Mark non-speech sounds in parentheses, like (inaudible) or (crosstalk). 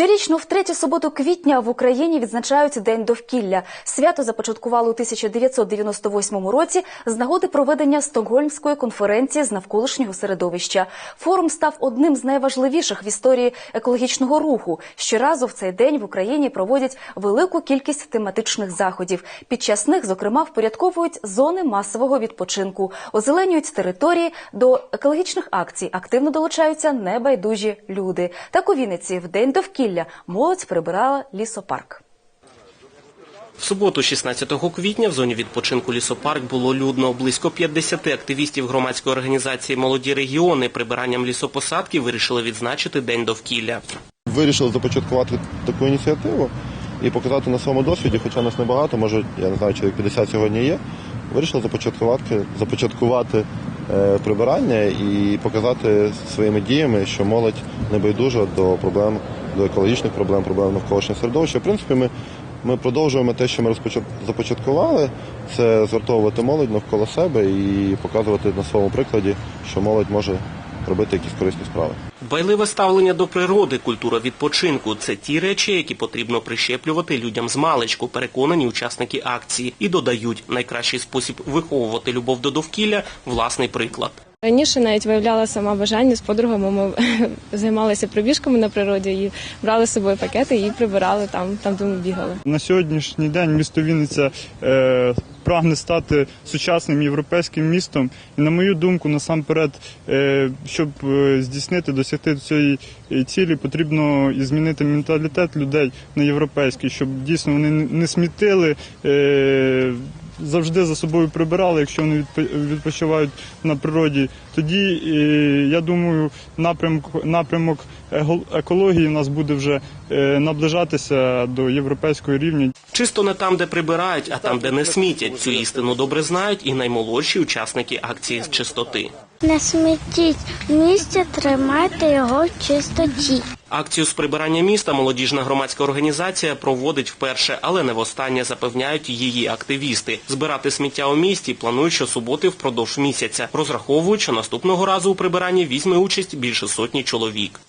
Щорічно в третю суботу квітня в Україні відзначають День довкілля. Свято започаткували у 1998 році з нагоди проведення Стокгольмської конференції з навколишнього середовища. Форум став одним з найважливіших в історії екологічного руху. Щоразу в цей день в Україні проводять велику кількість тематичних заходів. Під час них, зокрема, впорядковують зони масового відпочинку, озеленюють території. До екологічних акцій активно долучаються небайдужі люди. Так у Вінниці в день довкілля молодь прибирала лісопарк. В суботу, 16 квітня, в зоні відпочинку лісопарк було людно. Близько 50 активістів громадської організації Молоді регіони прибиранням лісопосадки вирішили відзначити День довкілля. Вирішили започаткувати таку ініціативу і показати на своєму досвіді, хоча нас небагато, може, я не знаю, чоловік 50 сьогодні є. Вирішили започаткувати, започаткувати е, прибирання і показати своїми діями, що молодь не байдужа до проблем, до екологічних проблем, проблем навколишнього середовища. В принципі, ми, ми продовжуємо те, що ми започаткували, це згуртовувати молодь навколо себе і показувати на своєму прикладі, що молодь може робити якісь корисні справи. Байливе ставлення до природи, культура відпочинку – це ті речі, які потрібно прищеплювати людям з маличку, переконані учасники акції. І додають, найкращий спосіб виховувати любов до довкілля – власний приклад. Раніше навіть виявляла сама бажання з подругами. Ми (laughs) займалися пробіжками на природі і брали з собою пакети і прибирали там, там де ми бігали. На сьогоднішній день місто Вінниця е, прагне стати сучасним європейським містом. І на мою думку, насамперед, е, щоб е, здійснити, досягти цієї е, цілі, потрібно і змінити менталітет людей на європейський, щоб дійсно вони не смітили. Е, Завжди за собою прибирали, якщо вони відпо- відпочивають на природі. Тоді е, я думаю, напрямок напрямок екології у нас буде вже е, наближатися до європейського рівня. Чисто не там, де прибирають, а там, де не смітять. Цю істину добре знають і наймолодші учасники акції з чистоти. Не смітіть місця, тримайте його в чистоті. Акцію з прибирання міста молодіжна громадська організація проводить вперше, але не востаннє, запевняють її активісти. Збирати сміття у місті планують щосуботи впродовж місяця. Розраховують, що наступного разу у прибиранні візьме участь більше сотні чоловік.